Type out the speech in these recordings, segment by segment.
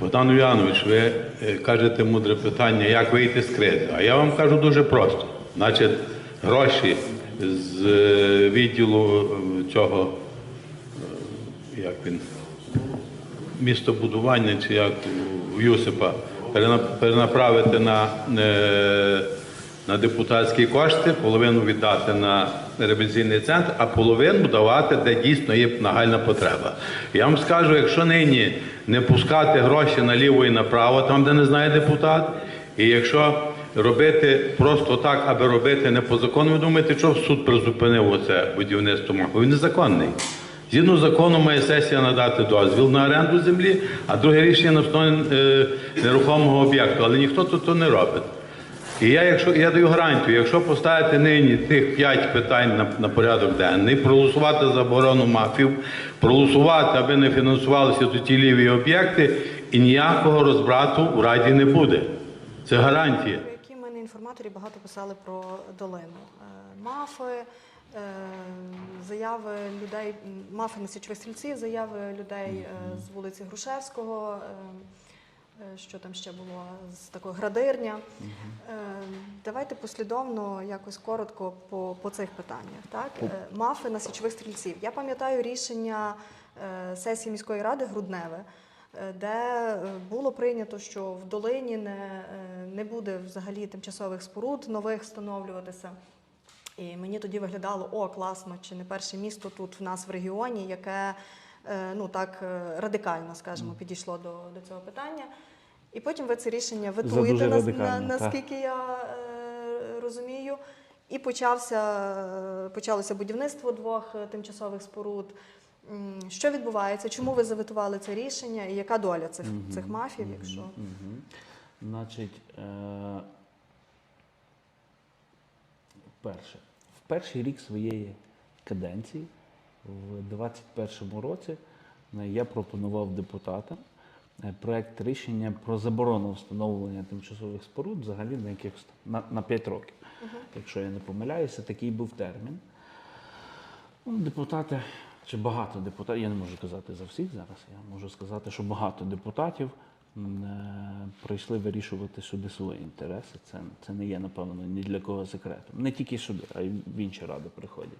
Богдан Янович, ви е, кажете мудре питання, як вийти з кризи. А я вам кажу дуже просто. Значить, гроші з е, відділу е, цього, як він, містобудування чи як в Юсипа, перена- перенаправити на, на депутатські кошти, половину віддати на реабілітаційний центр, а половину давати, де дійсно є нагальна потреба. Я вам скажу, якщо нині не пускати гроші наліво і направо, там, де не знає депутат, і якщо робити просто так, аби робити не по закону, ви думаєте, що суд призупинив оце будівництво? Бо він незаконний. Згідно закону має сесія надати дозвіл на оренду землі, а друге рішення на встановлення е, нерухомого об'єкту, але ніхто тут то не робить. І я, якщо я даю гарантію, якщо поставити нині тих п'ять питань на, на порядок денний, проголосувати за заборону мафів, проголосувати, аби не фінансувалися тут ті ліві об'єкти, і ніякого розбрату в раді не буде. Це гарантія. Які ми на інформаторі багато писали про долину. Е, Мафи, е, заяви людей, мафи січових стрільців, заяви людей е, з вулиці Грушевського. Е, Що там ще було з такої градирня? Е, Давайте послідовно якось коротко по, по цих питаннях. Так? Е, Мафи на січових стрільців. Я пам'ятаю рішення сесії міської ради Грудневе, де було прийнято, що в долині не, не буде взагалі тимчасових споруд нових встановлюватися. І мені тоді виглядало, о, класно, чи не перше місто тут в нас в регіоні, яке ну так е, радикально, скажімо, підійшло до, до цього питання. І потім ви це рішення дуже ветуєте, на, на, радикально, так. наскільки я е, розумію. І почався, е, почалося будівництво двох е, тимчасових споруд. Що відбувається? Чому ви заветували це рішення? І яка доля цих, цих мафів, якщо Мгм. Значить, е, перше, в перший рік своєї каденції, в 2021 році, е, я пропонував депутатам е, проект рішення про заборону встановлення тимчасових споруд взагалі на якихось на, на 5 років. Якщо я не помиляюся, такий був термін. Ну, депутати, чи багато депутатів, я не можу казати за всіх зараз, я можу сказати, що багато депутатів е, прийшли вирішувати сюди свої інтереси. Це, це не є, напевно, ні для кого секретом. Не тільки сюди, а й в інші ради приходять.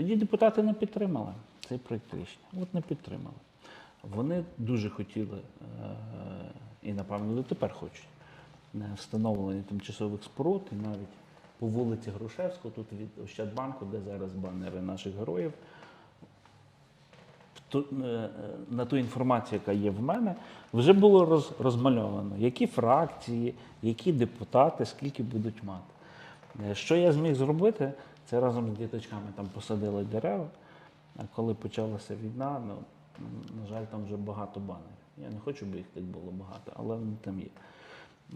Тоді депутати не підтримали цей проєкт рішення. От не підтримали. Вони дуже хотіли е, і, напевно, дотепер хочуть е, встановлення тимчасових споруд, і навіть по вулиці Грушевського, тут від Ощадбанку, де зараз банери наших героїв. е, на ту інформацію, яка є в мене, вже було роз, розмальовано, які фракції, які депутати, скільки будуть мати. Що я зміг зробити, це разом з діточками там посадили дерева. А коли почалася війна, ну, на жаль, там вже багато банерів. Я не хочу, щоб їх так було багато, але вони там є.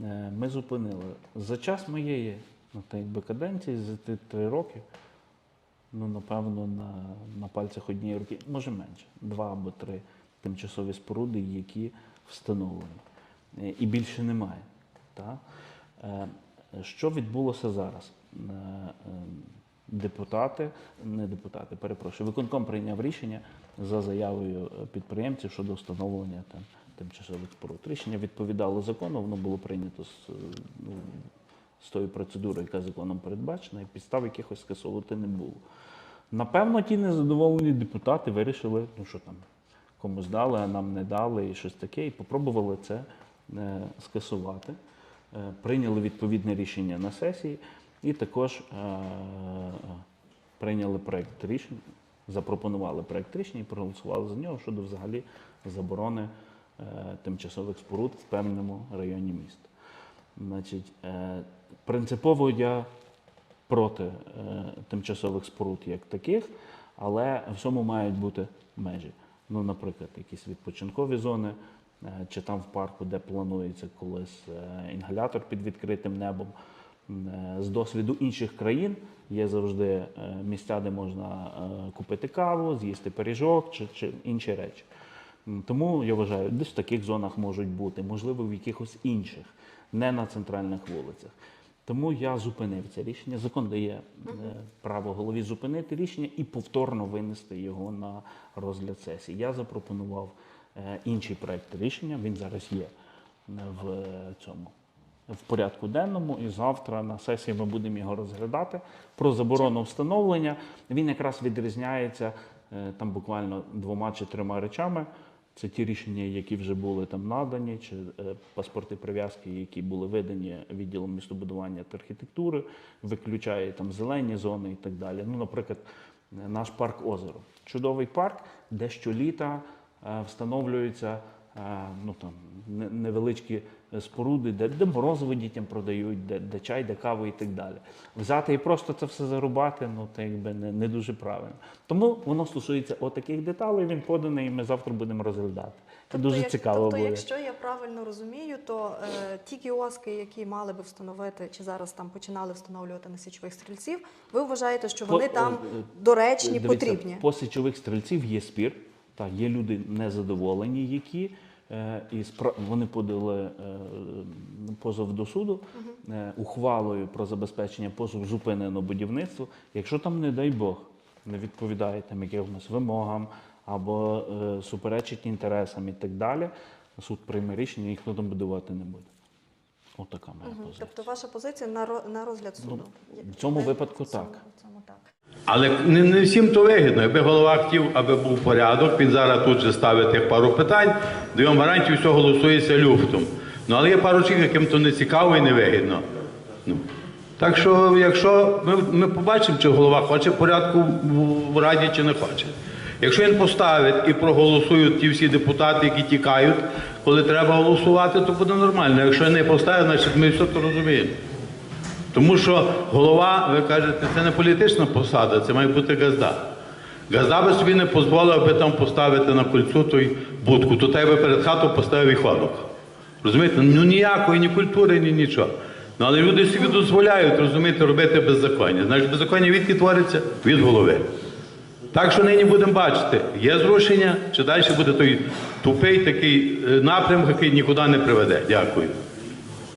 Е, Ми зупинили. За час моєї ну, так якби, каденції, за ті три роки, ну, напевно, на, на пальцях однієї руки, може менше, два або три тимчасові споруди, які встановлені. Е, І більше немає. Та? Е, Що відбулося зараз? Депутати, не депутати, перепрошую, виконком прийняв рішення за заявою е, підприємців щодо встановлення там, тимчасових споруд. Рішення відповідало закону, воно було прийнято з, е, ну, з тою процедурою, яка законом передбачена, і підстав якихось скасовувати не було. Напевно, ті незадоволені депутати вирішили, ну що там, комусь дали, а нам не дали, і щось таке, і попробували це е, скасувати. Прийняли відповідне рішення на сесії, і також е, прийняли проєкт рішення, запропонували проєкт рішення і проголосували за нього щодо взагалі заборони е, тимчасових споруд в певному районі міста. Значить, е, принципово я проти тимчасових споруд як таких, але всьому мають бути межі. Ну, наприклад, якісь відпочинкові зони, чи там в парку, де планується колись інгалятор під відкритим небом. Е, З досвіду інших країн є завжди е, місця, де можна е, купити каву, з'їсти пиріжок чи, чи інші речі. Тому я вважаю, десь в таких зонах можуть бути, можливо, в якихось інших, не на центральних вулицях. Тому я зупинив це рішення. Закон дає право голові зупинити рішення і повторно винести його на розгляд сесії. Я запропонував інший проект рішення. Він зараз є в цьому в порядку денному, і завтра на сесії ми будемо його розглядати про заборону встановлення. Він якраз відрізняється е, там буквально двома чи трьома речами. Це ті рішення, які вже були там надані, чи е, паспорти прив'язки, які були видані відділом містобудування та архітектури, виключає там зелені зони і так далі. Ну, наприклад, наш парк озеро. Чудовий парк, де щоліта е, встановлюються ну, там, невеличкі споруди, де, де морозиво дітям продають, де, де чай, де каву і так далі. Взяти і просто це все зарубати, ну це якби не, не дуже правильно. Тому воно стосується отаких деталей, він поданий, і ми завтра будемо розглядати. Це дуже як- цікаво тобто, буде. якщо я правильно розумію, то е, ті кіоски, які мали би встановити, чи зараз там починали встановлювати на січових стрільців, ви вважаєте, що вони По- там е, е, доречні, Дивіться, потрібні? По січових стрільців є спір. Так, є люди незадоволені, які е, і спра- вони подали е, позов до суду е, ухвалою про забезпечення позов зупинено будівництво. Якщо там, не дай Бог, не відповідає там якимось вимогам або е, суперечить інтересам і так далі, суд прийме рішення, ніхто там будувати не буде. Отака моя Мгм. позиція. Тобто ваша позиція на, ро- на розгляд суду? Ну, в цьому випадку в цьому- так. в цьому так. Але не, не всім то вигідно. Якби голова хотів, аби був порядок, він зараз тут же ставить тих пару питань, даємо гарантію, все голосується люфтом. Ну але є пару чоловік, яким то не цікаво і не вигідно. Ну. Так що, якщо ми, ми побачимо, чи голова хоче порядку в- раді, чи не хоче. Якщо він поставить і проголосують ті всі депутати, які тікають, коли треба голосувати, то буде нормально. Якщо не поставить, значить ми все то розуміємо. Тому що голова, ви кажете, це не політична посада, це має бути газда. Газда би собі не дозволив, аби там поставити на кольцо той будку, то тебе перед хатою поставив і ходок. Розумієте? Ну ніякої, ні культури, ні нічого. Ну, але люди собі дозволяють, розумієте, робити беззаконня. Значить, беззаконня відки твориться від голови. Так що нині будемо бачити, є зрушення, чи далі буде той тупий такий е, напрямок, який нікуди не приведе. Дякую.